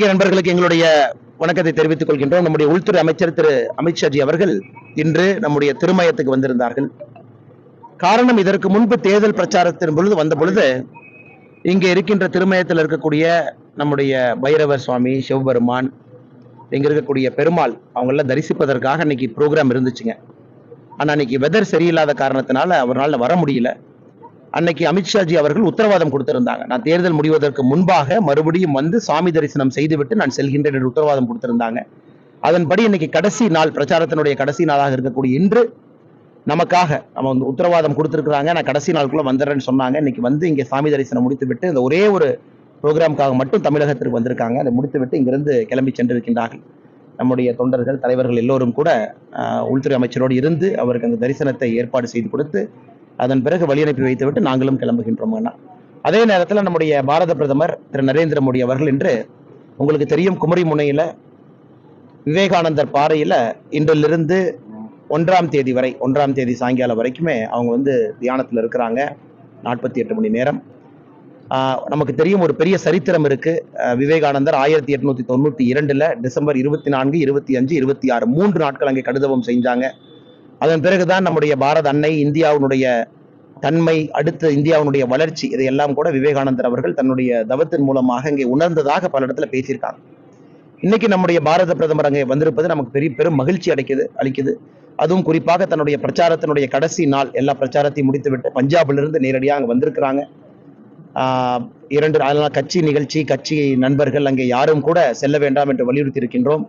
நண்பர்களுக்கு எங்களுடைய வணக்கத்தை தெரிவித்துக் கொள்கின்றோம். நம்முடைய உள்துறை அமைச்சர் திரு. அமித்ஷாஜி அவர்கள் இன்று நம்முடைய திருமயத்துக்கு வந்திருந்தார்கள். காரணம் இதற்கு முன்பு தேர்தல் பிரச்சாரத்தின் பொழுது வந்த பொழுது இங்கே இருக்கின்ற திருமயத்தில் இருக்கக்கூடிய நம்முடைய பைரவர் சுவாமி சிவபெருமான் இங்க இருக்கக்கூடிய பெருமாள் அவங்கள தரிசிப்பதற்காக இன்னைக்கு ப்ரோக்ராம் இருந்துச்சுங்க. ஆனா அன்னைக்கு வெதர் சரியில்லாத காரணத்தினால அவரால் வர முடியல. அன்னைக்கு அமித்ஷாஜி அவர்கள் உத்தரவாதம் கொடுத்திருந்தாங்க. நான் தேர்தல் முடிவதற்கு முன்பாக மறுபடியும் வந்து சாமி தரிசனம் செய்துவிட்டு நான் செல்கின்றேன் என்று உத்தரவாதம் கொடுத்திருந்தாங்க. அதன்படி இன்னைக்கு கடைசி நாள் பிரச்சாரத்தினுடைய கடைசி நாளாக இருக்கக்கூடிய இன்று நமக்காக நம்ம வந்து உத்தரவாதம் கொடுத்துருக்குறாங்க. நான் கடைசி நாளுக்குள்ள வந்துடுறேன்னு சொன்னாங்க. இன்னைக்கு வந்து இங்கே சாமி தரிசனம் முடித்து விட்டு இந்த ஒரே ஒரு ப்ரோக்ராமுக்காக மட்டும் தமிழகத்திற்கு வந்திருக்காங்க. அதை முடித்துவிட்டு இங்கிருந்து கிளம்பி சென்றிருக்கின்றார்கள். நம்முடைய தொண்டர்கள் தலைவர்கள் எல்லோரும் கூட உள்துறை அமைச்சரோடு இருந்து அவருக்கு அந்த தரிசனத்தை ஏற்பாடு செய்து கொடுத்து அதன் பிறகு வழி அனுப்பி வைத்துவிட்டு நாங்களும் கிளம்புகின்றோம் அண்ணா. அதே நேரத்தில் நம்முடைய பாரத பிரதமர் திரு நரேந்திர மோடி அவர்கள் இன்று உங்களுக்கு தெரியும் குமரி முனையில் விவேகானந்தர் பாறையில் இன்றிலிருந்து ஒன்றாம் தேதி வரை ஒன்றாம் தேதி சாயங்காலம் வரைக்குமே அவங்க வந்து தியானத்தில் இருக்கிறாங்க. நாற்பத்தி எட்டு மணி நேரம். நமக்கு தெரியும் ஒரு பெரிய சரித்திரம் இருக்கு. விவேகானந்தர் ஆயிரத்தி எட்நூத்தி தொண்ணூத்தி இரண்டுல டிசம்பர் இருபத்தி நான்கு இருபத்தி அஞ்சு இருபத்தி ஆறு மூன்று நாட்கள் அங்கே கடுதவம் செஞ்சாங்க. அதன் பிறகுதான் நம்முடைய பாரத அன்னை இந்தியாவினுடைய தன்மை அடுத்து இந்தியாவினுடைய வளர்ச்சி இதையெல்லாம் கூட விவேகானந்தர் அவர்கள் தன்னுடைய தவத்தின் மூலமாக இங்கே உணர்ந்ததாக பல இடத்துல பேசியிருக்காங்க. இன்னைக்கு நம்முடைய பாரத பிரதமர் அங்கே வந்திருப்பது நமக்கு பெரிய பெரும் மகிழ்ச்சி அடைக்குது அளிக்குது. அதுவும் குறிப்பாக தன்னுடைய பிரச்சாரத்தினுடைய கடைசி நாள் எல்லா பிரச்சாரத்தையும் முடித்துவிட்டு பஞ்சாபிலிருந்து நேரடியாக அங்கே வந்திருக்கிறாங்க. இரண்டு அதனால் கட்சி நிகழ்ச்சி கட்சி நண்பர்கள் அங்கே யாரும் கூட செல்ல வேண்டாம் என்று வலியுறுத்தி இருக்கின்றோம்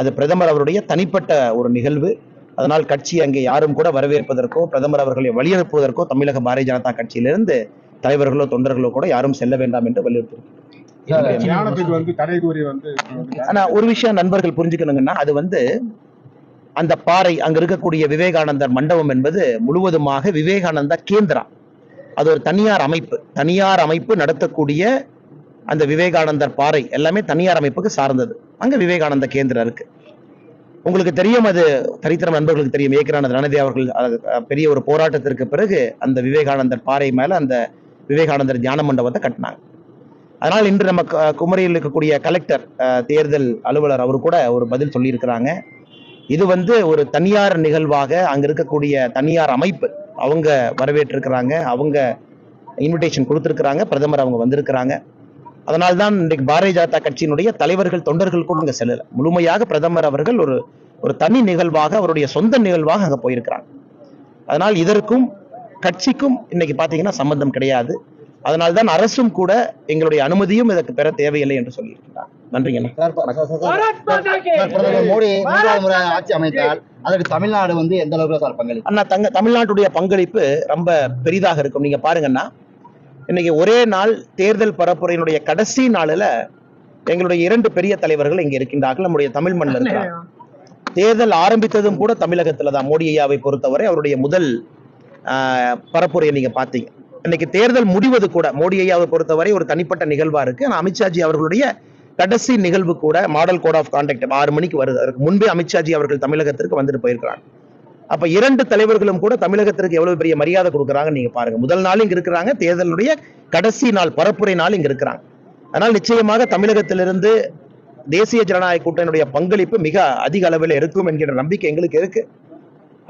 அது பிரதமர் அவருடைய தனிப்பட்ட ஒரு நிகழ்வு. அதனால் கட்சி அங்கே யாரும் கூட வரவேற்பதற்கோ பிரதமர் அவர்களை வழியனுப்புவதற்கோ தமிழக பாரதிய ஜனதா கட்சியிலிருந்து தலைவர்களோ தொண்டர்களோ கூட யாரும் செல்ல வேண்டாம் என்று வலியுறுத்தி தியானத்துக்கு வந்து தடை கூறி வந்து ஆனா ஒரு விஷயம் நண்பர்கள் புரிஞ்சுக்கணுங்கன்னா அது வந்து அந்த பாறை அங்க இருக்கக்கூடிய விவேகானந்தர் மண்டபம் என்பது முழுவதுமாக விவேகானந்தா கேந்திரா அது ஒரு தனியார் அமைப்பு. தனியார் அமைப்பு நடத்தக்கூடிய அந்த விவேகானந்தர் பாறை எல்லாமே தனியார் அமைப்புக்கு சார்ந்தது. அங்க விவேகானந்த கேந்திரம் இருக்கு. உங்களுக்கு தெரியும் அது தரித்திரம் நண்பர்களுக்கு தெரியும். ஏக்கரான ரணதே அவர்கள் அது, பெரிய ஒரு போராட்டத்திற்கு பிறகு அந்த விவேகானந்தர் பாறை மேலே அந்த விவேகானந்தர் தியான மண்டபத்தை கட்டினாங்க. அதனால் இன்று நம்ம குமரியில் இருக்கக்கூடிய கலெக்டர் தேர்தல் அலுவலர் அவரு கூட ஒரு பதில் சொல்லியிருக்கிறாங்க. இது வந்து ஒரு தனியார் நிகழ்வாக அங்கே இருக்கக்கூடிய தனியார் அமைப்பு அவங்க வரவேற்றிருக்கிறாங்க. அவங்க இன்விடேஷன் கொடுத்துருக்குறாங்க. பிரதமர் அவங்க வந்திருக்கிறாங்க. அதனால்தான் இன்றைக்கு பாரதிய ஜனதா கட்சியினுடைய தலைவர்கள் தொண்டர்கள் கூட அங்க செல்லல. முழுமையாக பிரதமர் அவர்கள் ஒரு ஒரு தனி நிகழ்வாக அவருடைய சொந்த நிகழ்வாக அங்க போயிருக்கிறாங்க. அதனால் இதற்கும் கட்சிக்கும் இன்னைக்கு பாத்தீங்கன்னா சம்பந்தம் கிடையாது. அதனால்தான் அரசும் கூட எங்களுடைய அனுமதியும் இதற்கு பெற தேவையில்லை என்று சொல்லியிருக்கிறார். நன்றிங்க மோடி மூன்றாவது ஆட்சி அமைத்தால் அதற்கு தமிழ்நாடு வந்து எந்த அளவுக்கு சார் அண்ணா தங்க தமிழ்நாட்டுடைய பங்களிப்பு ரொம்ப பெரிதாக இருக்கும். நீங்க பாருங்கன்னா இன்னைக்கு ஒரே நாள் தேர்தல் பரப்புரையினுடைய கடைசி நாளில் எங்களுடைய இரண்டு பெரிய தலைவர்கள் இங்க இருக்கின்றார்கள். நம்முடைய தமிழ் மண்ணில் தேர்தல் ஆரம்பித்ததும் கூட தமிழகத்துல தான். மோடி ஐயாவை பொறுத்தவரை அவருடைய முதல் ஆஹ், பரப்புரையை நீங்க பார்த்தீங்க. இன்னைக்கு தேர்தல் முடிவது கூட மோடி ஐயாவை பொறுத்தவரை ஒரு தனிப்பட்ட நிகழ்வா இருக்கு. ஆனா அமித்ஷாஜி அவர்களுடைய கடைசி நிகழ்வு கூட மாடல் கோட் ஆஃப் கான்டாக்ட் ஆறு மணிக்கு வருது. அதற்கு முன்பே அமித்ஷாஜி அவர்கள் தமிழகத்திற்கு வந்துட்டு போயிருக்கிறாங்க அப்ப இரண்டு தலைவர்களும் கூட தமிழகத்திற்கு எவ்வளவு பெரிய மரியாதை கொடுக்குறாங்க நீங்க பாருங்க. முதல் நாள் இங்க இருக்கிறாங்க தேர்தலுடைய கடைசி நாள் பரப்புரை நாள் இங்க இருக்கிறாங்க. அதனால் நிச்சயமாக தமிழகத்திலிருந்து தேசிய ஜனநாயக கூட்டணியுடைய பங்களிப்பு மிக அதிக அளவில் இருக்கும் என்கிற நம்பிக்கை எங்களுக்கு இருக்கு.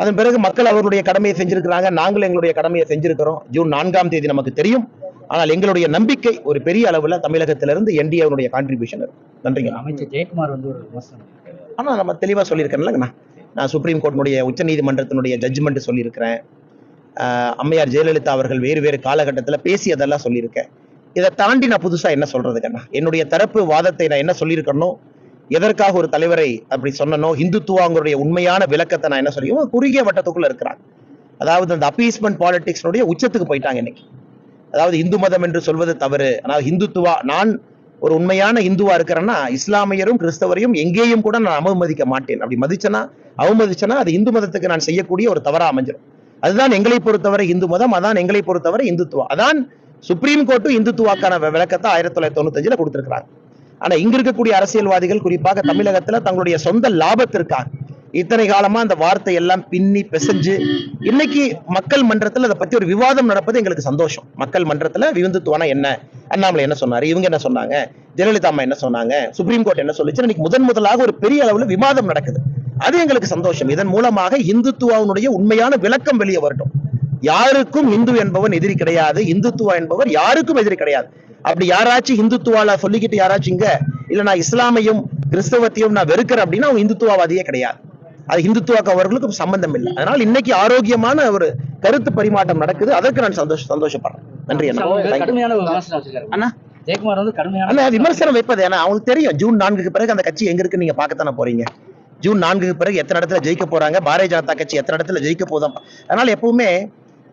அதன் பிறகு மக்கள் அவர்களுடைய கடமையை செஞ்சிருக்கிறாங்க நாங்களும் எங்களுடைய கடமையை செஞ்சிருக்கிறோம். ஜூன் நான்காம் தேதி நமக்கு தெரியும். ஆனால் எங்களுடைய நம்பிக்கை ஒரு பெரிய அளவுல தமிழகத்திலிருந்து என்டிஏனுடைய கான்ட்ரிபியூஷன் இருக்கு. நன்றிங்க. அமைச்சர் ஜெயக்குமார் வந்து ஒரு விமர்சனம் ஆனா நம்ம தெளிவா சொல்லியிருக்கேன்லங்கண்ணா நான் சுப்ரீம் கோர்ட்டினுடைய உச்சநீதிமன்றத்தினுடைய ஜட்ஜ்மெண்ட் சொல்லியிருக்கிறேன். அம்மையார் ஜெயலலிதா அவர்கள் வேறு வேறு காலகட்டத்தில் பேசியதெல்லாம் சொல்லியிருக்கேன். இதை தாண்டி நான் புதுசா என்ன சொல்கிறதுக்கண்ணா என்னுடைய தரப்பு வாதத்தை நான் என்ன சொல்லியிருக்கணும் எதற்காக ஒரு தலைவரை அப்படி சொன்னனோ இந்துத்துவாங்களுடைய உண்மையான விளக்கத்தை நான் என்ன சொல்லி குறுகிய வட்டத்துக்குள்ள இருக்கிறாங்க. அதாவது அந்த அப்பீஸ்மெண்ட் பாலிடிக்ஸ்னுடைய உச்சத்துக்கு போயிட்டாங்க இன்னைக்கு. அதாவது இந்து மதம் என்று சொல்வது தவறு. ஆனால் இந்துத்துவா நான் ஒரு உண்மையான இந்துவா இருக்கிறேன்னா இஸ்லாமியரும் கிறிஸ்தவரையும் எங்கேயும் கூட நான் அவமதிக்க மாட்டேன். அப்படி மதிச்சனா அவமதிச்சனா அது இந்து மதத்துக்கு நான் செய்யக்கூடிய ஒரு தவறா அமைஞ்சிடும் அதுதான் எங்களை பொறுத்தவரை இந்து மதம் அதான் எங்களை பொறுத்தவரை இந்துத்துவா அதான் சுப்ரீம் கோர்ட்டும் இந்துத்துவாக்கான விளக்கத்தை ஆயிரத்தி தொள்ளாயிரத்தி தொண்ணூத்தஞ்சுல கொடுத்திருக்கிறாங்க ஆனா இங்க இருக்கக்கூடிய அரசியல்வாதிகள் குறிப்பாக தமிழகத்துல தங்களுடைய சொந்த லாபத்திற்காக இத்தனை காலமா அந்த வார்த்தை எல்லாம் பின்னி பிசைஞ்சு இன்னைக்கு மக்கள் மன்றத்துல அதை பத்தி ஒரு விவாதம் நடப்பது எங்களுக்கு சந்தோஷம். மக்கள் மன்றத்துல விந்துத்துவனா என்ன? அண்ணாமலை என்ன சொன்னாரு? இவங்க என்ன சொன்னாங்க? ஜெயலலிதா அம்மா என்ன சொன்னாங்க? சுப்ரீம் கோர்ட் என்ன சொல்லுச்சு? இன்னைக்கு முதன் முதலாக ஒரு பெரிய அளவுல விவாதம் நடக்குது. அது எங்களுக்கு சந்தோஷம். இதன் மூலமாக இந்துத்துவாவுடைய உண்மையான விளக்கம் வெளியே வரட்டும். யாருக்கும் இந்து என்பவன் எதிரி கிடையாது. இந்துத்துவா என்பவர் யாருக்கும் எதிரி கிடையாது. அப்படி யாராச்சும் இந்துத்துவால சொல்லிக்கிட்டு யாராச்சும் இங்க இல்ல நான் இஸ்லாமையும் கிறிஸ்தவத்தையும் நான் வெறுக்கிறேன் அப்படின்னா அவங்க இந்துத்துவாவாதியே கிடையாது. அது இந்துத்துவாக்கு அவர்களுக்கும் சம்பந்தம் இல்லை அதனால இன்னைக்கு ஆரோக்கியமான ஒரு கருத்து பரிமாற்றம் நடக்குது. அதற்கு நான் சந்தோஷ சந்தோஷப்படுறேன். நன்றி அண்ணா. ஜெயக்குமார் வந்து கடுமையான விமர்சனம் வைப்பது ஏன்னா அவங்களுக்கு தெரியும். ஜூன் நான்குக்கு பிறகு அந்த கட்சி எங்க இருக்கு நீங்க பார்க்கத்தானே போறீங்க? ஜூன் நான்குக்கு பிறகு எத்தனை இடத்துல ஜெயிக்க போறாங்க? பாரதிய ஜனதா கட்சி எத்தனை இடத்துல ஜெயிக்க போதும் அதனால எப்பவுமே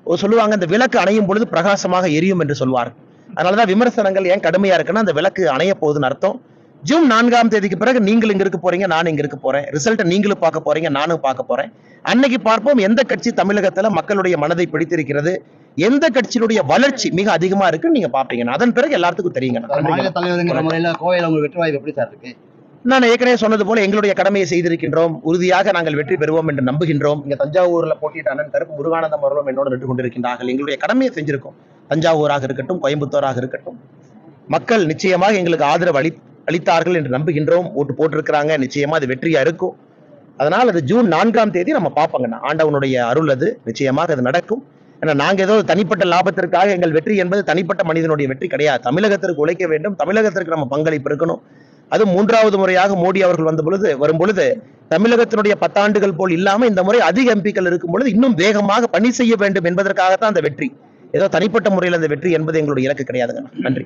ஒரு சொல்லுவாங்க இந்த விளக்கு அணையும் பொழுது பிரகாசமாக எரியும் என்று சொல்வார் அதனாலதான் விமர்சனங்கள் ஏன் கடுமையா இருக்குன்னா அந்த விளக்கு அணைய போகுதுன்னு அர்த்தம். ஜூன் நான்காம் தேதிக்கு பிறகு நீங்கள் இங்க இருக்க போறீங்க நான் இங்க இருக்க போறேன். ரிசல்ட்டை நீங்களும் பார்க்க போறீங்க நானும் பார்க்க போறேன். அன்னைக்கு பார்ப்போம் எந்த கட்சி தமிழகத்துல மக்களுடைய மனதை பிடித்திருக்கிறது எந்த கட்சியினுடைய வளர்ச்சி மிக அதிகமா இருக்குன்னு நீங்க அதன் பிறகு எல்லாத்துக்கும் தெரியுங்க. மாநில தலைவருங்கிற முறையில கோவையில உங்களுக்கு வெற்றி வாய்ப்பு எப்படி சார் இருக்கு? நான் ஏற்கனவே சொன்னது போல எங்களுடைய கடமையை செய்திருக்கின்றோம். உறுதியாக நாங்கள் வெற்றி பெறுவோம் என்று நம்புகின்றோம். இங்க தஞ்சாவூர்ல போட்டியிட்ட அண்ணன் கருப்பு முருகானந்தம் அவர்களும் என்னோடு நின்று கொண்டிருக்கின்றார்கள். எங்களுடைய கடமையை செஞ்சிருக்கோம். தஞ்சாவூராக இருக்கட்டும் கோயம்புத்தூராக இருக்கட்டும். மக்கள் நிச்சயமாக எங்களுக்கு ஆதரவு அளி அளித்தார்கள் என்று நம்புகின்றோம். ஓட்டு போட்டிருக்கிறாங்க. நிச்சயமா அது வெற்றியா இருக்கும். அதனால் அது ஜூன் நான்காம் தேதி நம்ம பார்ப்போங்கண்ணா ஆண்டவனுடைய அருள் அது. நிச்சயமாக அது நடக்கும். ஏன்னா நாங்கள் ஏதோ தனிப்பட்ட லாபத்திற்காக எங்கள் வெற்றி என்பது தனிப்பட்ட மனிதனுடைய வெற்றி கிடையாது. தமிழகத்திற்கு உழைக்க வேண்டும். தமிழகத்திற்கு நம்ம பங்களிப்பு இருக்கணும். அது மூன்றாவது முறையாக மோடி அவர்கள் வந்த பொழுது வரும் பொழுது தமிழகத்தினுடைய பத்தாண்டுகள் போல் இல்லாம இந்த முறை அதிக எம்பிக்கள் இருக்கும் பொழுது இன்னும் வேகமாக பணி செய்ய வேண்டும் என்பதற்காகத்தான் அந்த வெற்றி. ஏதோ தனிப்பட்ட முறையில் அந்த வெற்றி என்பது எங்களுடைய இலக்கு கிடையாதுங்க. நன்றி.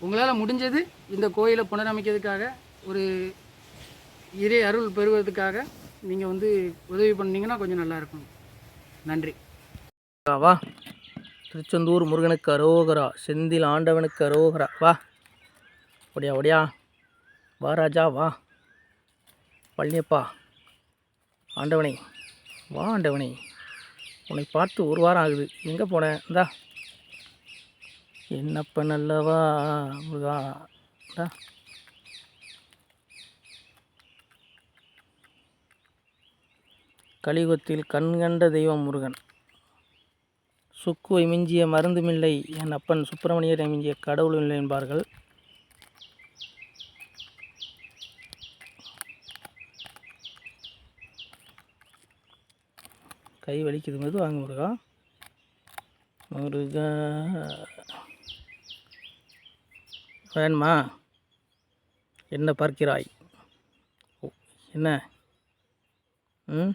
உங்களால் முடிஞ்சது இந்த கோயிலை புனரமைக்கிறதுக்காக ஒரு இறை அருள் பெறுவதற்காக நீங்கள் வந்து உதவி பண்ணீங்கன்னா கொஞ்சம் நல்லாயிருக்கும் நன்றி. வா திருச்செந்தூர் முருகனுக்கு அரோகரா செந்தில் ஆண்டவனுக்கு அரோகரா. வா. ஒடியா ஒடியா. வா ராஜா வா. பழனியப்பா. ஆண்டவனே. வா ஆண்டவனே. உன்னை பார்த்து ஒரு வாரம் ஆகுது. எங்கே போனேன் இந்தா. என்னப்ப நல்லவா முருகா? கலியுகத்தில் கண்கண்ட தெய்வம் முருகன். சுக்குவை மிஞ்சிய மருந்துமில்லை என் அப்பன். சுப்பிரமணியரை மிஞ்சிய கடவுளும் இல்லை என்பார்கள். கை வலிக்குது மது வாங்க முருகா. முருகா. வேணுமா? என்ன பார்க்கிறாய்? என்ன? ம்?